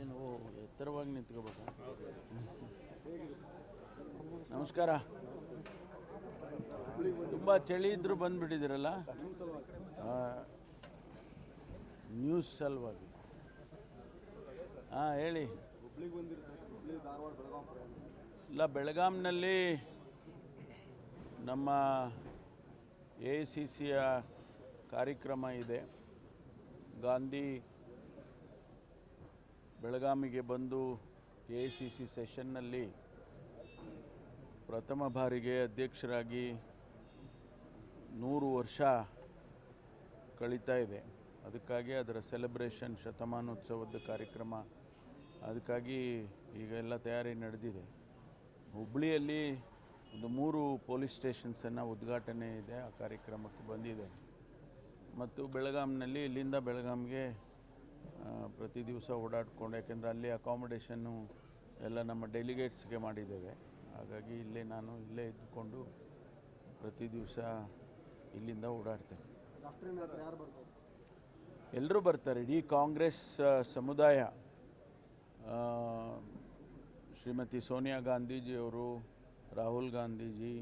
ಏನು, ಓ, ಎತ್ತರವಾಗಿ ನಿಂತ್ಕೋಬೇಕಾ? ನಮಸ್ಕಾರ. ತುಂಬ ಚಳಿ ಇದ್ರು ಬಂದ್ಬಿಟ್ಟಿದ್ದೀರಲ್ಲ? ನ್ಯೂಸ್ ಸಲುವಾಗಿ. ಹಾಂ, ಹೇಳಿ. ಇಲ್ಲ, ಬೆಳಗಾಂನಲ್ಲಿ ನಮ್ಮ ಎ ಸಿ ಸಿಯ ಕಾರ್ಯಕ್ರಮ ಇದೆ. ಗಾಂಧಿ ಬೆಳಗಾವಿಗೆ ಬಂದು ಎ ಸಿ ಸಿ ಸೆಷನ್ನಲ್ಲಿ ಪ್ರಥಮ ಬಾರಿಗೆ ಅಧ್ಯಕ್ಷರಾಗಿ ನೂರು ವರ್ಷ ಕಳೀತಾ ಇದೆ. ಅದಕ್ಕಾಗಿ ಅದರ ಸೆಲೆಬ್ರೇಷನ್ ಶತಮಾನೋತ್ಸವದ ಕಾರ್ಯಕ್ರಮ, ಅದಕ್ಕಾಗಿ ಈಗ ಎಲ್ಲ ತಯಾರಿ ನಡೆದಿದೆ. ಹುಬ್ಬಳ್ಳಿಯಲ್ಲಿ ಒಂದು ಮೂರು ಪೊಲೀಸ್ ಸ್ಟೇಷನ್ಸನ್ನು ಉದ್ಘಾಟನೆ ಇದೆ, ಆ ಕಾರ್ಯಕ್ರಮಕ್ಕೆ ಬಂದಿದೆ ಮತ್ತು ಬೆಳಗಾಂನಲ್ಲಿ ಇಲ್ಲಿಂದ ಬೆಳಗಾಂಗೆ ಪ್ರತಿ ದಿವಸ ಓಡಾಡ್ಕೊಂಡು ಯಾಕೆಂದರೆ ಅಲ್ಲಿ ಅಕಾಮಿಡೇಷನ್ನು ಎಲ್ಲ ನಮ್ಮ ಡೆಲಿಗೇಟ್ಸ್ಗೆ ಮಾಡಿದ್ದೇವೆ. ಹಾಗಾಗಿ ಇಲ್ಲೇ ನಾನು ಇಲ್ಲೇ ಇದ್ದುಕೊಂಡು ಪ್ರತಿ ದಿವಸ ಇಲ್ಲಿಂದ ಓಡಾಡ್ತೇನೆ. ಎಲ್ಲರೂ ಬರ್ತಾರೆ. ಇಡೀ ಕಾಂಗ್ರೆಸ್ ಸಮುದಾಯ ಶ್ರೀಮತಿ ಸೋನಿಯಾ ಗಾಂಧೀಜಿಯವರು ರಾಹುಲ್ ಗಾಂಧೀಜಿ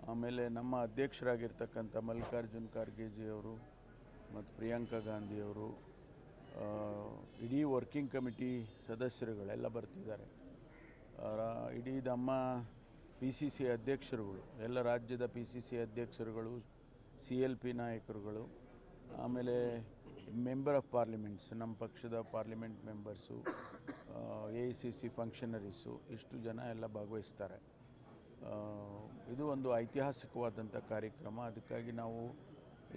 ಆಮೇಲೆ ನಮ್ಮ ಅಧ್ಯಕ್ಷರಾಗಿರ್ತಕ್ಕಂಥ ಮಲ್ಲಿಕಾರ್ಜುನ್ ಅವರು ಮತ್ತು ಪ್ರಿಯಾಂಕಾ ಗಾಂಧಿಯವರು ಇಡೀ ವರ್ಕಿಂಗ್ ಕಮಿಟಿ ಸದಸ್ಯರುಗಳೆಲ್ಲ ಬರ್ತಿದ್ದಾರೆ. ಇಡೀ ನಮ್ಮ ಪಿ ಸಿ ಸಿ ಅಧ್ಯಕ್ಷರುಗಳು, ಎಲ್ಲ ರಾಜ್ಯದ ಪಿ ಸಿ ಸಿ ಅಧ್ಯಕ್ಷರುಗಳು ಸಿ ಎಲ್ ಪಿ ನಾಯಕರುಗಳು, ಆಮೇಲೆ ಮೆಂಬರ್ ಆಫ್ ಪಾರ್ಲಿಮೆಂಟ್ಸ್, ನಮ್ಮ ಪಕ್ಷದ parliament members A I C C functionaries ಇಷ್ಟು ಜನ ಎಲ್ಲ ಭಾಗವಹಿಸ್ತಾರೆ. ಇದು ಒಂದು ಐತಿಹಾಸಿಕವಾದಂಥ ಕಾರ್ಯಕ್ರಮ. ಅದಕ್ಕಾಗಿ ನಾವು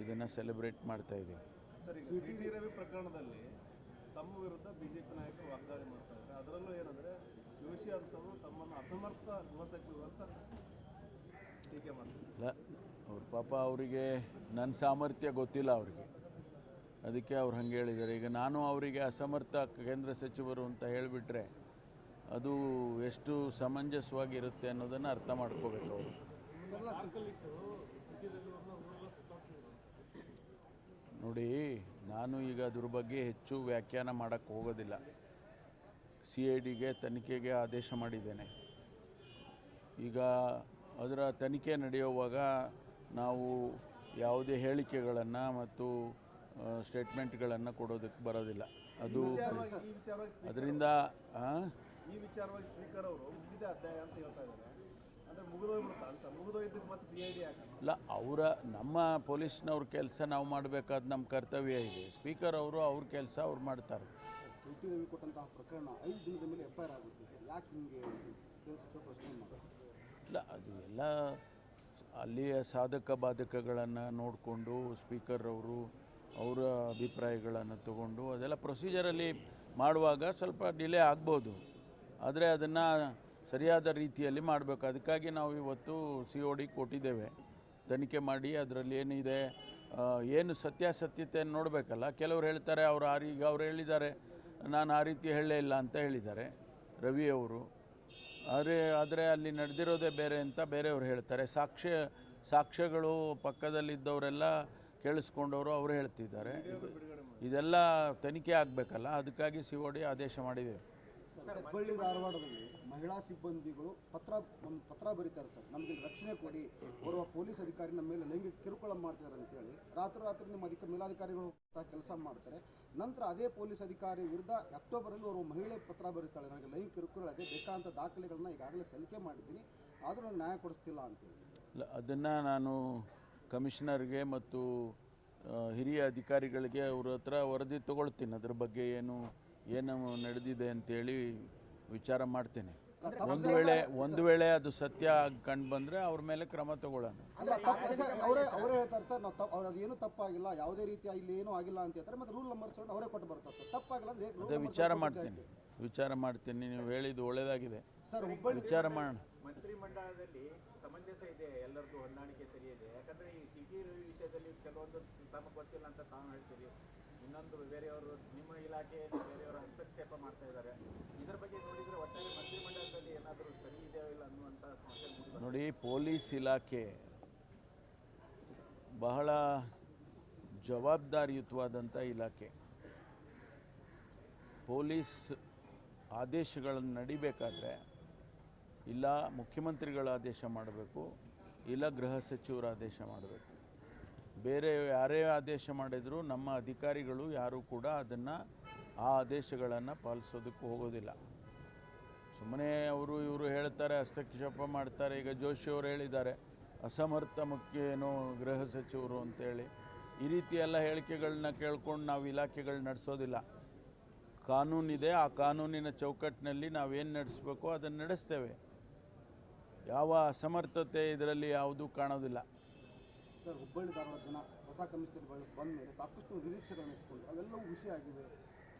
ಇದನ್ನು ಸೆಲೆಬ್ರೇಟ್ ಮಾಡ್ತಾ ಇದ್ದೀವಿ ಪ್ರಕರಣದಲ್ಲಿ ತಮ್ಮ ವಿರುದ್ಧ ಬಿಜೆಪಿ ನಾಯಕರು ವಾಗ್ದಾಳಿ ಮಾಡ್ತಾ ಇದ್ದಾರೆ. ಅದರಲ್ಲೂ ಏನಂದ್ರೆ ಜೋಶಿ ಅಂತವರು ತಮ್ಮನ್ನು ಅಸಮರ್ಥ ಗೃಹ ಸಚಿವರು ಅಂತ ಟೀಕೆ ಮಾಡ್ತಾರೆ. ಅವ್ರ ಪಾಪ ಅವರಿಗೆ ನನ್ನ ಸಾಮರ್ಥ್ಯ ಗೊತ್ತಿಲ್ಲ ಅವರಿಗೆ. ಅದಕ್ಕೆ ಅವ್ರು ಹಂಗೆ ಹೇಳಿದ್ದಾರೆ. ಈಗ ನಾನು ಅವರಿಗೆ ಅಸಮರ್ಥ ಕೇಂದ್ರ ಸಚಿವರು ಅಂತ ಹೇಳಿಬಿಟ್ರೆ ಅದು ಎಷ್ಟು ಸಮಂಜಸವಾಗಿರುತ್ತೆ ಅನ್ನೋದನ್ನು ಅರ್ಥ ಮಾಡ್ಕೋಬೇಕು ಅವರು. ನೋಡಿ ನಾನು ಈಗ ಅದ್ರ ಬಗ್ಗೆ ಹೆಚ್ಚು ವ್ಯಾಖ್ಯಾನ ಮಾಡೋಕ್ಕೆ ಹೋಗೋದಿಲ್ಲ. ಸಿ ಐ ಡಿಗೆ ತನಿಖೆಗೆ ಆದೇಶ ಮಾಡಿದ್ದೇನೆ. ಈಗ ಅದರ ತನಿಖೆ ನಡೆಯುವಾಗ ನಾವು ಯಾವುದೇ ಹೇಳಿಕೆಗಳನ್ನು ಮತ್ತು ಸ್ಟೇಟ್ಮೆಂಟ್ಗಳನ್ನು ಕೊಡೋದಕ್ಕೆ ಬರೋದಿಲ್ಲ. ಅದು ಅದರಿಂದ ಆ? ಈ ವಿಚಾರವಾಗಿ ಸ್ಪೀಕರ್ ಅವರು ಮುಗಿದ ಅಧ್ಯಾಯ ಅಂತ ಹೇಳ್ತಾ ಇದ್ದಾರೆ. ಅಂದ್ರೆ ಮುಗಿದೋಗ್ಬಿಡುತ್ತಾ ಅಂತ? ಮುಗಿದೋಗಿದ್ದಕ್ಕೆ ಮತ್ತೆ ಸಿ ಐ ಡಿ ಯಾಕೆ? ಇಲ್ಲ ಅವರ ನಮ್ಮ ಪೊಲೀಸ್ನವ್ರ ಕೆಲಸ ನಾವು ಮಾಡಬೇಕಾದ ನಮ್ಮ ಕರ್ತವ್ಯ ಇದೆ. ಸ್ಪೀಕರ್ ಅವರು ಅವ್ರ ಕೆಲಸ ಅವ್ರು ಮಾಡ್ತಾರೆ. ಇಲ್ಲ ಅದು ಎಲ್ಲ ಅಲ್ಲಿಯ ಸಾಧಕ ಬಾಧಕಗಳನ್ನು ನೋಡಿಕೊಂಡು ಸ್ಪೀಕರ್ ಅವರು ಅವರ ಅಭಿಪ್ರಾಯಗಳನ್ನು ತಗೊಂಡು ಅದೆಲ್ಲ ಪ್ರೊಸೀಜರಲ್ಲಿ ಮಾಡುವಾಗ ಸ್ವಲ್ಪ ಡಿಲೇ ಆಗ್ಬೋದು. ಆದರೆ ಅದನ್ನು ಸರಿಯಾದ ರೀತಿಯಲ್ಲಿ ಮಾಡಬೇಕು. ಅದಕ್ಕಾಗಿ ನಾವು ಇವತ್ತು ಸಿ ಒ ಡಿ ಕೊಟ್ಟಿದ್ದೇವೆ. ತನಿಖೆ ಮಾಡಿ ಅದರಲ್ಲಿ ಏನಿದೆ ಏನು ಸತ್ಯಾಸತ್ಯತೆಯನ್ನು ನೋಡಬೇಕಲ್ಲ. ಕೆಲವರು ಹೇಳ್ತಾರೆ, ಅವರು ಆ ಈಗ ಅವ್ರು ಹೇಳಿದ್ದಾರೆ, ನಾನು ಆ ರೀತಿ ಹೇಳಲೇ ಇಲ್ಲ ಅಂತ ಹೇಳಿದ್ದಾರೆ, ರವಿ ಅವರು. ಆದರೆ ಆದರೆ ಅಲ್ಲಿ ನಡೆದಿರೋದೇ ಬೇರೆ ಅಂತ ಬೇರೆಯವರು ಹೇಳ್ತಾರೆ. ಸಾಕ್ಷ್ಯ, ಸಾಕ್ಷ್ಯಗಳು ಪಕ್ಕದಲ್ಲಿದ್ದವರೆಲ್ಲ ಕೇಳಿಸ್ಕೊಂಡವರು ಅವರು ಹೇಳ್ತಿದ್ದಾರೆ. ಇದೆಲ್ಲ ತನಿಖೆ ಆಗಬೇಕಲ್ಲ. ಅದಕ್ಕಾಗಿ ಸಿ ಒ ಡಿ ಆದೇಶ ಮಾಡಿದ್ದೇವೆ. ಹುಬ್ಬಳ್ಳಿ ಧಾರವಾಡದಲ್ಲಿ ಮಹಿಳಾ ಸಿಬ್ಬಂದಿಗಳು ಪತ್ರ ಒಂದು ಪತ್ರ ಬರೀತಾರೆ ಸರ್ ನಮಗೆ ರಕ್ಷಣೆ ಕೊಡಿ. ಓರ್ವ ಪೊಲೀಸ್ ಅಧಿಕಾರಿ ನಮ್ಮ ಮೇಲೆ ಲೈಂಗಿಕ ಕಿರುಕುಳ ಮಾಡ್ತಿದ್ದಾರೆ ಅಂತೇಳಿ ರಾತ್ರಿ ರಾತ್ರಿ ನಿಮ್ಮ ಅಧಿಕ ಮೇಲಾಧಿಕಾರಿಗಳು ಕೆಲಸ ಮಾಡ್ತಾರೆ. ನಂತರ ಅದೇ ಪೊಲೀಸ್ ಅಧಿಕಾರಿ ವಿರುದ್ಧ ಅಕ್ಟೋಬರಲ್ಲಿ ಅವರು ಮಹಿಳೆ ಪತ್ರ ಬರೀತಾಳೆ. ನನಗೆ ಲೈಂಗಿಕ ಕಿರುಕುಳ ಅದೇ ಬೇಕಾದಂಥ ದಾಖಲೆಗಳನ್ನ ಈಗಾಗಲೇ ಸಲ್ಲಿಕೆ ಮಾಡಿದ್ದೀನಿ. ಆದರೂ ನಾನು ನ್ಯಾಯ ಕೊಡಿಸ್ತಿಲ್ಲ ಅಂತೇಳಿ ಅದನ್ನು ನಾನು ಕಮಿಷನರ್ಗೆ ಮತ್ತು ಹಿರಿಯ ಅಧಿಕಾರಿಗಳಿಗೆ ಅವ್ರ ಹತ್ರ ವರದಿ ತಗೊಳ್ತೀನಿ. ಅದ್ರ ಬಗ್ಗೆ ಏನು ಏನು ನಡೆದಿದೆ ಅಂತೇಳಿ ವಿಚಾರ ಮಾಡ್ತೇನೆ. ಒಂದು ವೇಳೆ ಒಂದು ವೇಳೆ ಅದು ಸತ್ಯ ಕಂಡು ಬಂದರೆ ಅವ್ರ ಮೇಲೆ ಕ್ರಮ ತಗೊಳ್ಳೋಣ. ಅವರೇ ಅವರೇ ಹೇಳ್ತಾರೆ ಸರ್ ನಾವು ಏನು ತಪ್ಪಾಗಿಲ್ಲ ಯಾವುದೇ ರೀತಿ ಇಲ್ಲಿ ಏನೂ ಆಗಿಲ್ಲ ಅಂತ ಹೇಳ್ತಾರೆ ಮತ್ತೆ ರೂಲ್ ನಂಬರ್ ಸೆವೆನ್ ಅವರೇ ಕೊಟ್ಟು ಬರ್ತಾರೆ ಸರ್. ತಪ್ಪಾಗಿಲ್ಲ ಅಂದ್ರೆ ಅದೇ ವಿಚಾರ 7 ಮಾಡ್ತೀನಿ. ವಿಚಾರ ಮಾಡ್ತೀನಿ ನೀವು ಹೇಳಿದ್ದು ಒಳ್ಳೇದಾಗಿದೆ. ಸರ್ ಹುಬ್ಬಳ್ಳಿ ವಿಚಾರ ಮಾಡೋಣ. ಮಂತ್ರಿಮಂಡಲದಲ್ಲಿ ಸಮಂಜಸ ಇದೆ ಎಲ್ಲರಿಗೂ ಹೊಂದಾಣಿಕೆ ಸರಿ ಇದೆ. ಯಾಕಂದ್ರೆ ಈ ಸಿಟಿ ವಿಷಯದಲ್ಲಿ ಕೆಲವೊಂದು ತಮಗೆ ಗೊತ್ತಿಲ್ಲ ಅಂತ ತಾವು ಹೇಳ್ತೀರಿ. ಇನ್ನೊಂದು ಬೇರೆಯವರು ನಿಮ್ಮ ಇಲಾಖೆ, ಬೇರೆಯವರು ಹಸ್ತಕ್ಷೇಪ ಮಾಡ್ತಾ ಇದ್ದಾರೆ. ಇದರ ಬಗ್ಗೆ ನೋಡಿದ್ರೆ ಒಟ್ಟಾರೆ ಮಂತ್ರಿಮಂಡಲದಲ್ಲಿ ಏನಾದರೂ ಸರಿ ಇದೆಯೋ ಇಲ್ಲ ಅನ್ನುವಂಥ ಸಮಸ್ಯೆ ನೋಡಿ, ಪೊಲೀಸ್ ಇಲಾಖೆ ಬಹಳ ಜವಾಬ್ದಾರಿಯುತವಾದಂಥ ಇಲಾಖೆ. ಪೊಲೀಸ್ ಆದೇಶಗಳನ್ನು ನಡಿಬೇಕಾದ್ರೆ ಇಲ್ಲ ಮುಖ್ಯಮಂತ್ರಿಗಳ ಆದೇಶ ಮಾಡಬೇಕು, ಇಲ್ಲ ಗೃಹ ಸಚಿವರ ಆದೇಶ ಮಾಡಬೇಕು. ಬೇರೆ ಯಾರೇ ಆದೇಶ ಮಾಡಿದರೂ ನಮ್ಮ ಅಧಿಕಾರಿಗಳು ಯಾರೂ ಕೂಡ ಅದನ್ನು ಆ ಆದೇಶಗಳನ್ನು ಪಾಲಿಸೋದಕ್ಕೆ ಹೋಗೋದಿಲ್ಲ. ಸುಮ್ಮನೆ ಅವರು ಇವರು ಹೇಳ್ತಾರೆ, ಹಸ್ತಕ್ಷೇಪ ಮಾಡ್ತಾರೆ, ಈಗ ಜೋಶಿ ಅವರು ಹೇಳಿದ್ದಾರೆ, ಅಸಮರ್ಥ ಮುಖ್ಯ ಏನು ಗೃಹ ಸಚಿವರು ಅಂತೇಳಿ. ಈ ರೀತಿ ಎಲ್ಲ ಹೇಳಿಕೆಗಳನ್ನ ಕೇಳ್ಕೊಂಡು ನಾವು ಇಲಾಖೆಗಳು ನಡೆಸೋದಿಲ್ಲ. ಕಾನೂನಿದೆ, ಆ ಕಾನೂನಿನ ಚೌಕಟ್ಟಿನಲ್ಲಿ ನಾವೇನು ನಡೆಸಬೇಕೋ ಅದನ್ನು ನಡೆಸ್ತೇವೆ. ಯಾವ ಅಸಮರ್ಥತೆ ಇದರಲ್ಲಿ ಯಾವುದೂ ಕಾಣೋದಿಲ್ಲ. ಸರ್ ಹುಬ್ಬಳ್ಳಿ ಧಾರವಾಡ ಜನ ಹೊಸ ಕಮಿಷನರ್ ಬಂದ ಮೇಲೆ ಸಾಕಷ್ಟು ನಿರೀಕ್ಷೆಗಳನ್ನು ಇಟ್ಕೊಂಡು ಅವೆಲ್ಲವೂ ವಿಷಯ ಆಗಿವೆ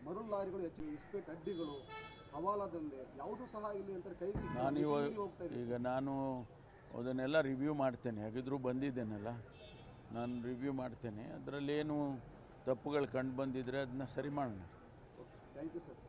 ಮರು ಲಾರಿಗಳು ಹೆಚ್ಚು ಇಸ್ಪೇಟ್ ಅಡ್ಡಿಗಳು ಹವಾಲಾದಂದೆ ಯಾವುದೂ ಸಹ ಇಲ್ಲಿ ಅಂತ ಕೈ ಹೋಗ್ತಾ ಇದೆ ಈಗ ನಾನು ಅದನ್ನೆಲ್ಲ ರಿವ್ಯೂ ಮಾಡ್ತೇನೆ. ಹಾಗಿದ್ರೂ ಬಂದಿದ್ದೇನಲ್ಲ ನಾನು ರಿವ್ಯೂ ಮಾಡ್ತೇನೆ. ಅದರಲ್ಲಿ ಏನು ತಪ್ಪುಗಳು ಕಂಡು ಬಂದಿದ್ರೆ ಅದನ್ನ ಸರಿ ಮಾಡೋಣ. Thank you sir